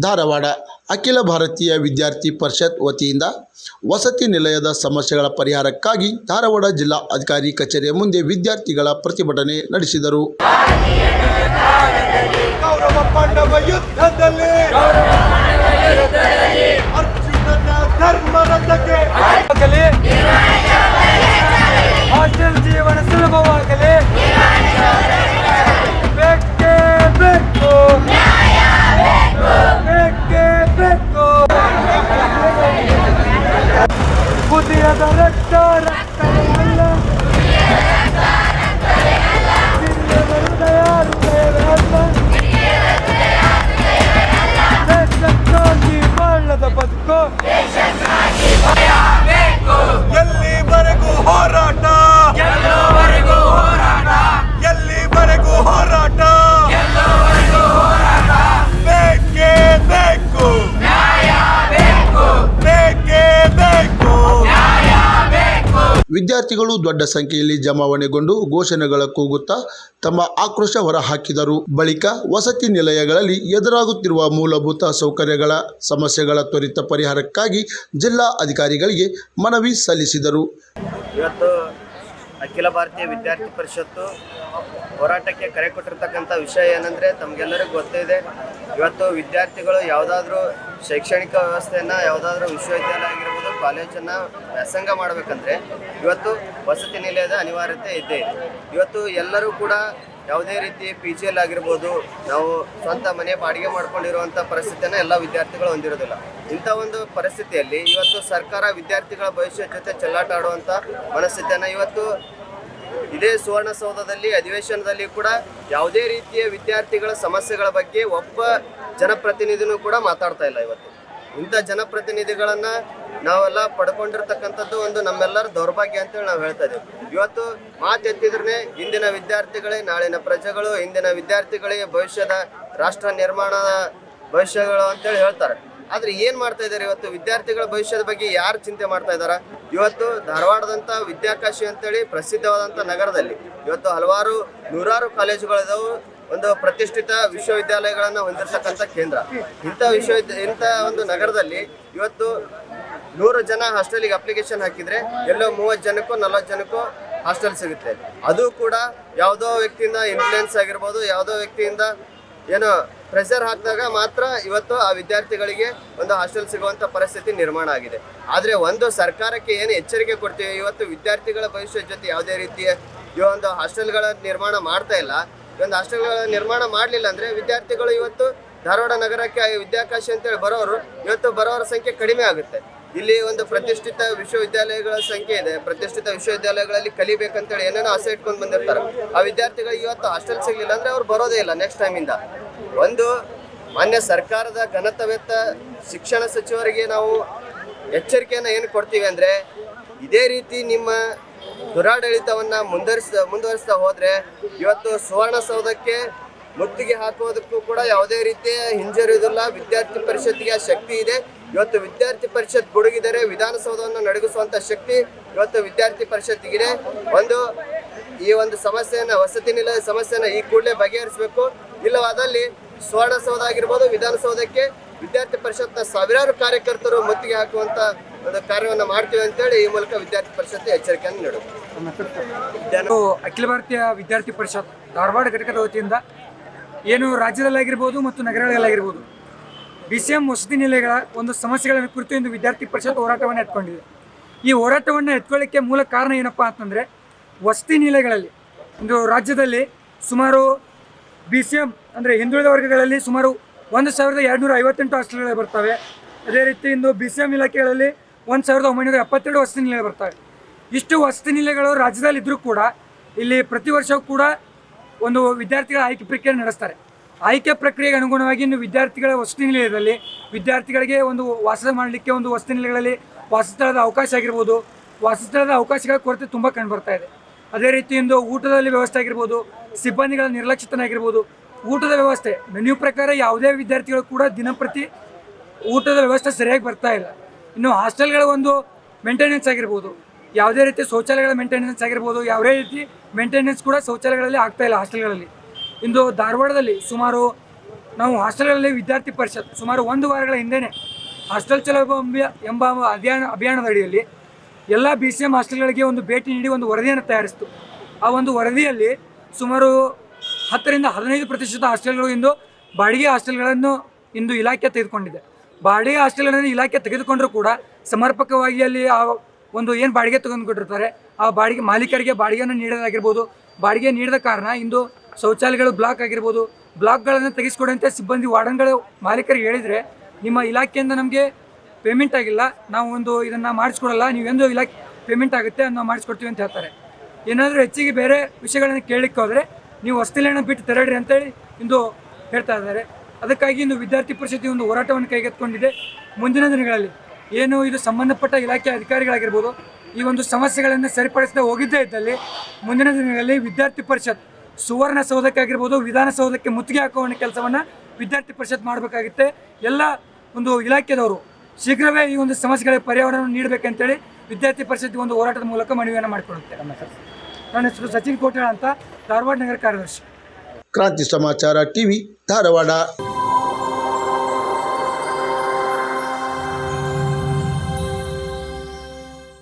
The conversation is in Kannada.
ಧಾರವಾಡ ಅಖಿಲ ಭಾರತೀಯ ವಿದ್ಯಾರ್ಥಿ ಪರಿಷತ್ ವತಿಯಿಂದ ವಸತಿ ನಿಲಯದ ಸಮಸ್ಯೆಗಳ ಪರಿಹಾರಕ್ಕಾಗಿ ಧಾರವಾಡ ಜಿಲ್ಲಾ ಅಧಿಕಾರಿ ಕಚೇರಿಯ ಮುಂದೆ ವಿದ್ಯಾರ್ಥಿಗಳ ಪ್ರತಿಭಟನೆ ನಡೆಸಿದರು. ವಿದ್ಯಾರ್ಥಿಗಳು ದೊಡ್ಡ ಸಂಖ್ಯೆಯಲ್ಲಿ ಜಮಾವಣೆಗೊಂಡು ಘೋಷಣೆಗಳ ಕೂಗುತ್ತಾ ತಮ್ಮ ಆಕ್ರೋಶ ಹೊರಹಾಕಿದರು. ಬಳಿಕ ವಸತಿ ನಿಲಯಗಳಲ್ಲಿ ಎದುರಾಗುತ್ತಿರುವ ಮೂಲಭೂತ ಸೌಕರ್ಯಗಳ ಸಮಸ್ಯೆಗಳ ತ್ವರಿತ ಪರಿಹಾರಕ್ಕಾಗಿ ಜಿಲ್ಲಾ ಅಧಿಕಾರಿಗಳಿಗೆ ಮನವಿ ಸಲ್ಲಿಸಿದರು. ಇವತ್ತು ಅಖಿಲ ಭಾರತೀಯ ವಿದ್ಯಾರ್ಥಿ ಪರಿಷತ್ತು ಹೋರಾಟಕ್ಕೆ ಕರೆ ಕೊಟ್ಟಿರ್ತಕ್ಕಂಥ ವಿಷಯ ಏನಂದರೆ ತಮಗೆಲ್ಲರಿಗೂ ಗೊತ್ತಿದೆ ಇವತ್ತು ವಿದ್ಯಾರ್ಥಿಗಳು ಯಾವುದಾದ್ರೂ ಶೈಕ್ಷಣಿಕ ವ್ಯವಸ್ಥೆಯನ್ನು ಯಾವುದಾದ್ರೂ ವಿಶ್ವವಿದ್ಯಾಲಯ ಆಗಿರ್ಬೋದು ಕಾಲೇಜನ್ನು ವ್ಯಾಸಂಗ ಮಾಡಬೇಕಂದ್ರೆ ಇವತ್ತು ವಸತಿ ನಿಲಯದ ಅನಿವಾರ್ಯತೆ ಇದೆ. ಇವತ್ತು ಎಲ್ಲರೂ ಕೂಡ ಯಾವುದೇ ರೀತಿ ಪಿ ಜಿಯಲ್ಲಿ ಆಗಿರ್ಬೋದು, ನಾವು ಸ್ವಂತ ಮನೆ ಬಾಡಿಗೆ ಮಾಡ್ಕೊಂಡಿರುವಂಥ ಪರಿಸ್ಥಿತಿಯನ್ನು ಎಲ್ಲ ವಿದ್ಯಾರ್ಥಿಗಳು ಹೊಂದಿರೋದಿಲ್ಲ. ಇಂಥ ಒಂದು ಪರಿಸ್ಥಿತಿಯಲ್ಲಿ ಇವತ್ತು ಸರ್ಕಾರ ವಿದ್ಯಾರ್ಥಿಗಳ ಭವಿಷ್ಯದ ಜೊತೆ ಚೆಲ್ಲಾಟ ಆಡುವಂಥ ಮನಸ್ಥಿತಿಯನ್ನು ಇವತ್ತು ಇದೇ ಸುವರ್ಣಸೌಧದಲ್ಲಿ, ಅಧಿವೇಶನದಲ್ಲಿ ಕೂಡ ಯಾವುದೇ ರೀತಿಯ ವಿದ್ಯಾರ್ಥಿಗಳ ಸಮಸ್ಯೆಗಳ ಬಗ್ಗೆ ಒಬ್ಬ ಜನಪ್ರತಿನಿಧಿನೂ ಕೂಡ ಮಾತಾಡ್ತಾ ಇಲ್ಲ ಇವತ್ತು. ಇಂಥ ಜನಪ್ರತಿನಿಧಿಗಳನ್ನ ನಾವೆಲ್ಲ ಪಡ್ಕೊಂಡಿರ್ತಕ್ಕಂಥದ್ದು ಒಂದು ನಮ್ಮೆಲ್ಲರ ದೌರ್ಭಾಗ್ಯ ಅಂತೇಳಿ ನಾವು ಹೇಳ್ತಾ ಇದ್ದೀವಿ ಇವತ್ತು ಮಾತೆತ್ತಿದ್ರೆ ಇಂದಿನ ವಿದ್ಯಾರ್ಥಿಗಳೇ, ನಾಳಿನ ಪ್ರಜೆಗಳು, ಇಂದಿನ ವಿದ್ಯಾರ್ಥಿಗಳಿಗೆ ಭವಿಷ್ಯದ ರಾಷ್ಟ್ರ ನಿರ್ಮಾಣದ ಭವಿಷ್ಯಗಳು ಅಂತೇಳಿ ಹೇಳ್ತಾರೆ. ಆದ್ರೆ ಏನ್ ಮಾಡ್ತಾ ಇದ್ದಾರೆ ಇವತ್ತು? ವಿದ್ಯಾರ್ಥಿಗಳ ಭವಿಷ್ಯದ ಬಗ್ಗೆ ಯಾರು ಚಿಂತೆ ಮಾಡ್ತಾ ಇದಾರ? ಇವತ್ತು ಧಾರವಾಡದಂತ ವಿದ್ಯಾಕಾಶಿ ಅಂತೇಳಿ ಪ್ರಸಿದ್ಧವಾದಂತ ನಗರದಲ್ಲಿ ಇವತ್ತು ಹಲವಾರು ನೂರಾರು ಕಾಲೇಜುಗಳಿದಾವು. ಒಂದು ಪ್ರತಿಷ್ಠಿತ ವಿಶ್ವವಿದ್ಯಾಲಯಗಳನ್ನು ಹೊಂದಿರತಕ್ಕಂಥ ಕೇಂದ್ರ. ಇಂಥ ವಿಶ್ವವಿದ್ಯ, ಇಂಥ ಒಂದು ನಗರದಲ್ಲಿ ಇವತ್ತು ನೂರು ಜನ ಹಾಸ್ಟೆಲಿಗೆ ಅಪ್ಲಿಕೇಶನ್ ಹಾಕಿದರೆ ಎಲ್ಲೋ ಮೂವತ್ತು ಜನಕ್ಕೂ, ನಲವತ್ತು ಜನಕ್ಕೂ ಹಾಸ್ಟೆಲ್ ಸಿಗುತ್ತೆ. ಅದು ಕೂಡ ಯಾವುದೋ ವ್ಯಕ್ತಿಯಿಂದ ಇನ್ಫ್ಲೂಯೆನ್ಸ್ ಆಗಿರ್ಬೋದು, ಯಾವುದೋ ವ್ಯಕ್ತಿಯಿಂದ ಏನೋ ಪ್ರೆಷರ್ ಹಾಕಿದಾಗ ಮಾತ್ರ ಇವತ್ತು ಆ ವಿದ್ಯಾರ್ಥಿಗಳಿಗೆ ಒಂದು ಹಾಸ್ಟೆಲ್ ಸಿಗುವಂಥ ಪರಿಸ್ಥಿತಿ ನಿರ್ಮಾಣ ಆಗಿದೆ. ಆದರೆ ಒಂದು ಸರ್ಕಾರಕ್ಕೆ ಏನು ಎಚ್ಚರಿಕೆ ಕೊಡ್ತೀವಿ? ಇವತ್ತು ವಿದ್ಯಾರ್ಥಿಗಳ ಭವಿಷ್ಯದ ಜೊತೆ ಯಾವುದೇ ರೀತಿಯ ಈ ಒಂದು ಹಾಸ್ಟೆಲ್ಗಳ ನಿರ್ಮಾಣ ಮಾಡ್ತಾ ಇಲ್ಲ. ಒಂದು ಹಾಸ್ಟೆಲ್ಗಳ ನಿರ್ಮಾಣ ಮಾಡಲಿಲ್ಲ ಅಂದರೆ ವಿದ್ಯಾರ್ಥಿಗಳು ಇವತ್ತು ಧಾರವಾಡ ನಗರಕ್ಕೆ ವಿದ್ಯಾಕಾಶಿ ಅಂತೇಳಿ ಬರೋರು ಇವತ್ತು ಬರೋರ ಸಂಖ್ಯೆ ಕಡಿಮೆ ಆಗುತ್ತೆ. ಇಲ್ಲಿ ಒಂದು ಪ್ರತಿಷ್ಠಿತ ವಿಶ್ವವಿದ್ಯಾಲಯಗಳ ಸಂಖ್ಯೆ ಇದೆ. ಪ್ರತಿಷ್ಠಿತ ವಿಶ್ವವಿದ್ಯಾಲಯಗಳಲ್ಲಿ ಕಲಿಬೇಕಂತೇಳಿ ಏನೇನೋ ಆಸೆ ಇಟ್ಕೊಂಡು ಬಂದಿರ್ತಾರೆ. ಆ ವಿದ್ಯಾರ್ಥಿಗಳಿಗೆ ಇವತ್ತು ಹಾಸ್ಟೆಲ್ ಸಿಗಲಿಲ್ಲ ಅಂದರೆ ಅವ್ರು ಬರೋದೇ ಇಲ್ಲ ನೆಕ್ಸ್ಟ್ ಟೈಮಿಂದ ಒಂದು ಮಾನ್ಯ ಸರ್ಕಾರದ ಘನತವೆತ್ತ ಶಿಕ್ಷಣ ಸಚಿವರಿಗೆ ನಾವು ಎಚ್ಚರಿಕೆಯನ್ನು ಏನು ಕೊಡ್ತೀವಿ ಅಂದರೆ ಇದೇ ರೀತಿ ನಿಮ್ಮ ದುರಾಡಳಿತವನ್ನ ಮುಂದುವರಿಸ, ಮುಂದುವರಿಸ್ತಾ ಹೋದ್ರೆ ಇವತ್ತು ಸುವರ್ಣಸೌಧಕ್ಕೆ ಮುತ್ತಿಗೆ ಹಾಕುವುದಕ್ಕೂ ಕೂಡ ಯಾವುದೇ ರೀತಿಯ ಹಿಂಜರಿಯುವುದಿಲ್ಲ. ವಿದ್ಯಾರ್ಥಿ ಪರಿಷತ್ಗೆ ಶಕ್ತಿ ಇದೆ. ಇವತ್ತು ವಿದ್ಯಾರ್ಥಿ ಪರಿಷತ್ ಗುಡುಗಿದರೆ ವಿಧಾನಸೌಧವನ್ನು ನಡಗಿಸುವಂತ ಶಕ್ತಿ ಇವತ್ತು ವಿದ್ಯಾರ್ಥಿ ಪರಿಷತ್ಗಿದೆ ಒಂದು ಈ ಒಂದು ಸಮಸ್ಯೆಯನ್ನ, ವಸತಿ ನಿಲಯದ ಸಮಸ್ಯೆನ ಈ ಕೂಡಲೇ ಬಗೆಹರಿಸಬೇಕು. ಇಲ್ಲವಾದಲ್ಲಿ ಸುವರ್ಣಸೌಧ ಆಗಿರ್ಬೋದು ವಿಧಾನಸೌಧಕ್ಕೆ ವಿದ್ಯಾರ್ಥಿ ಪರಿಷತ್ನ ಸಾವಿರಾರು ಕಾರ್ಯಕರ್ತರು ಮುತ್ತಿಗೆ ಹಾಕುವಂತ ಕಾರ್ಯವನ್ನು ಮಾಡ್ತೀವಿ ಅಂತೇಳಿ ಈ ಮೂಲಕ ವಿದ್ಯಾರ್ಥಿ ಪರಿಷತ್ ಎಚ್ಚರಿಕೆಯನ್ನು ನೀಡುತ್ತೆ ಅಖಿಲ ಭಾರತೀಯ ವಿದ್ಯಾರ್ಥಿ ಪರಿಷತ್ ಧಾರವಾಡ ಘಟಕದ ವತಿಯಿಂದ ಏನು ರಾಜ್ಯದಲ್ಲಾಗಿರ್ಬೋದು ಮತ್ತು ನಗರಗಳಲ್ಲಾಗಿರ್ಬೋದು, ಬಿ ಸಿ ಎಂ ವಸತಿ ನಿಲಯಗಳ ಒಂದು ಸಮಸ್ಯೆಗಳ ಕುರಿತು ಇಂದು ವಿದ್ಯಾರ್ಥಿ ಪರಿಷತ್ ಹೋರಾಟವನ್ನು ಎತ್ಕೊಂಡಿದೆ. ಈ ಹೋರಾಟವನ್ನು ಎತ್ಕೊಳ್ಳಿಕ್ಕೆ ಮೂಲ ಕಾರಣ ಏನಪ್ಪ ಅಂತಂದರೆ ವಸತಿ ನಿಲಯಗಳಲ್ಲಿ, ಒಂದು ರಾಜ್ಯದಲ್ಲಿ ಸುಮಾರು ಬಿ ಸಿ ಎಂ ಅಂದರೆ ಹಿಂದುಳಿದ ವರ್ಗಗಳಲ್ಲಿ ಸುಮಾರು ಒಂದು ಸಾವಿರದ ಎರಡುನೂರ ಐವತ್ತೆಂಟು ಹಾಸ್ಟೆಲ್ಗಳು ಬರ್ತವೆ. ಅದೇ ರೀತಿ ಇಂದು ಬಿ ಸಿ ಎಂ ಇಲಾಖೆಗಳಲ್ಲಿ ಒಂದು ಸಾವಿರದ ಒಂಬೈನೂರ ಎಪ್ಪತ್ತೆರಡು ವಸತಿ ನಿಲಯ ಬರ್ತವೆ. ಇಷ್ಟು ವಸತಿ ನಿಲಯಗಳು ರಾಜ್ಯದಲ್ಲಿ ಇದ್ದರೂ ಕೂಡ ಇಲ್ಲಿ ಪ್ರತಿ ವರ್ಷವೂ ಕೂಡ ಒಂದು ವಿದ್ಯಾರ್ಥಿಗಳ ಆಯ್ಕೆ ಪ್ರಕ್ರಿಯೆ ನಡೆಸ್ತಾರೆ. ಆಯ್ಕೆ ಪ್ರಕ್ರಿಯೆಗೆ ಅನುಗುಣವಾಗಿ ಇನ್ನು ವಿದ್ಯಾರ್ಥಿಗಳ ವಸತಿ ನಿಲಯದಲ್ಲಿ ವಿದ್ಯಾರ್ಥಿಗಳಿಗೆ ಒಂದು ವಾಸ ಮಾಡಲಿಕ್ಕೆ ಒಂದು ವಸತಿ ನಿಲಯಗಳಲ್ಲಿ ವಾಸಸ್ಥಳದ ಅವಕಾಶ ಆಗಿರ್ಬೋದು. ವಾಸಸ್ಥಳದ ಅವಕಾಶಗಳ ಕೊರತೆ ತುಂಬ ಕಂಡುಬರ್ತಾ ಇದೆ. ಅದೇ ರೀತಿ ಇಂದು ಊಟದಲ್ಲಿ ವ್ಯವಸ್ಥೆ ಆಗಿರ್ಬೋದು, ಸಿಬ್ಬಂದಿಗಳ ನಿರ್ಲಕ್ಷಿತನಾಗಿರ್ಬೋದು ಊಟದ ವ್ಯವಸ್ಥೆ, ಮೆನ್ಯೂ ಪ್ರಕಾರ ಯಾವುದೇ ವಿದ್ಯಾರ್ಥಿಗಳು ಕೂಡ ದಿನಂಪ್ರತಿ ಊಟದ ವ್ಯವಸ್ಥೆ ಸರಿಯಾಗಿ ಬರ್ತಾ ಇಲ್ಲ. ಇನ್ನು ಹಾಸ್ಟೆಲ್ಗಳ ಒಂದು ಮೇಂಟೆನೆನ್ಸ್ ಆಗಿರ್ಬೋದು. ಯಾವುದೇ ರೀತಿ ಶೌಚಾಲಯಗಳ ಮೇಂಟೆನೆನ್ಸ್ ಆಗಿರ್ಬೋದು, ಯಾವುದೇ ರೀತಿ ಮೇಂಟೆನೆನ್ಸ್ ಕೂಡ ಶೌಚಾಲಯಗಳಲ್ಲಿ ಆಗ್ತಾ ಇಲ್ಲ ಹಾಸ್ಟೆಲ್ಗಳಲ್ಲಿ. ಇಂದು ಧಾರವಾಡದಲ್ಲಿ ಸುಮಾರು ನಾವು ಹಾಸ್ಟೆಲ್ಗಳಲ್ಲಿ ವಿದ್ಯಾರ್ಥಿ ಪರಿಷತ್ ಸುಮಾರು ಒಂದು ವಾರಗಳ ಹಿಂದೆಯೇ ಹಾಸ್ಟೆಲ್ ಚಲೋ ಎಂಬ- ಅಭಿಯಾನ, ಅಭಿಯಾನದ ಅಡಿಯಲ್ಲಿ ಎಲ್ಲ ಬಿ ಸಿ ಎಂ ಹಾಸ್ಟೆಲ್ಗಳಿಗೆ ಒಂದು ಭೇಟಿ ನೀಡಿ ಒಂದು ವರದಿಯನ್ನು ತಯಾರಿಸಿತು. ಆ ಒಂದು ವರದಿಯಲ್ಲಿ ಸುಮಾರು ಹತ್ತರಿಂದ ಹದಿನೈದು ಪ್ರತಿಶತ ಹಾಸ್ಟೆಲ್ಗಳು ಇಂದು ಬಾಡಿಗೆ ಹಾಸ್ಟೆಲ್ಗಳನ್ನು ಇಂದು ಇಲಾಖೆ ತೆಗೆದುಕೊಂಡಿದೆ. ಬಾಡಿಗೆ ಹಾಸ್ಟೆಲ್ಗಳನ್ನು ಇಲಾಖೆ ತೆಗೆದುಕೊಂಡರೂ ಕೂಡ ಸಮರ್ಪಕವಾಗಿ ಅಲ್ಲಿ ಆ ಒಂದು ಏನು ಬಾಡಿಗೆ ತೆಗೆದುಕೊಂಡಿರ್ತಾರೆ, ಆ ಬಾಡಿಗೆ ಮಾಲೀಕರಿಗೆ ಬಾಡಿಗೆಯನ್ನು ನೀಡೋದಾಗಿರ್ಬೋದು ಬಾಡಿಗೆ ನೀಡದ ಕಾರಣ ಇಂದು ಶೌಚಾಲಯಗಳು ಬ್ಲಾಕ್ ಆಗಿರ್ಬೋದು. ಬ್ಲಾಕ್ಗಳನ್ನು ತೆಗೆಸಿಕೊಡುವಂತೆ ಸಿಬ್ಬಂದಿ ವಾರ್ಡನ್ಗಳು ಮಾಲೀಕರಿಗೆ ಹೇಳಿದರೆ, ನಿಮ್ಮ ಇಲಾಖೆಯಿಂದ ನಮಗೆ ಪೇಮೆಂಟ್ ಆಗಿಲ್ಲ, ನಾವು ಒಂದು ಇದನ್ನು ಮಾಡಿಸ್ಕೊಡಲ್ಲ, ನೀವೆಂದು ಇಲಾಖೆ ಪೇಮೆಂಟ್ ಆಗುತ್ತೆ ನಾವು ಮಾಡಿಸ್ಕೊಡ್ತೀವಿ ಅಂತ ಹೇಳ್ತಾರೆ. ಏನಾದರೂ ಹೆಚ್ಚಿಗೆ ಬೇರೆ ವಿಷಯಗಳನ್ನು ಕೇಳಲಿಕ್ಕೆ ಹೋದರೆ ನೀವು ಹೊಸ್ತಿಲನ್ನು ಬಿಟ್ಟು ತೆರಳಿ ಅಂತೇಳಿ ಇಂದು ಹೇಳ್ತಾ ಇದ್ದಾರೆ. ಅದಕ್ಕಾಗಿ ಇಂದು ವಿದ್ಯಾರ್ಥಿ ಪರಿಷತ್ ಒಂದು ಹೋರಾಟವನ್ನು ಕೈಗೆತ್ತಿಕೊಂಡಿದೆ. ಮುಂದಿನ ದಿನಗಳಲ್ಲಿ ಏನು ಇದು ಸಂಬಂಧಪಟ್ಟ ಇಲಾಖೆ ಅಧಿಕಾರಿಗಳಾಗಿರ್ಬೋದು, ಈ ಒಂದು ಸಮಸ್ಯೆಗಳನ್ನು ಸರಿಪಡಿಸದೆ ಹೋಗಿದ್ದೇ ಇದ್ದಲ್ಲಿ ಮುಂದಿನ ದಿನಗಳಲ್ಲಿ ವಿದ್ಯಾರ್ಥಿ ಪರಿಷತ್ ಸುವರ್ಣ ಸೌಧಕ್ಕಾಗಿರ್ಬೋದು ವಿಧಾನಸೌಧಕ್ಕೆ ಮುತ್ತಿಗೆ ಹಾಕುವ ಕೆಲಸವನ್ನು ವಿದ್ಯಾರ್ಥಿ ಪರಿಷತ್ ಮಾಡಬೇಕಾಗುತ್ತೆ. ಎಲ್ಲ ಒಂದು ಇಲಾಖೆದವರು ಶೀಘ್ರವೇ ಈ ಒಂದು ಸಮಸ್ಯೆಗಳಿಗೆ ಪರಿಹಾರವನ್ನು ನೀಡಬೇಕಂತೇಳಿ ವಿದ್ಯಾರ್ಥಿ ಪರಿಷತ್ ಒಂದು ಹೋರಾಟದ ಮೂಲಕ ಮನವಿಯನ್ನು ಮಾಡಿಕೊಡುತ್ತೆ ನನ್ನ ಹೆಸರು ಸಚಿನ್ ಕೋಟೆಳ ಅಂತ ಧಾರವಾಡ ನಗರ ಕಾರ್ಯದರ್ಶಿ. ಕ್ರಾಂತಿ ಸಮಾಚಾರ ಟಿವಿ ಧಾರವಾಡ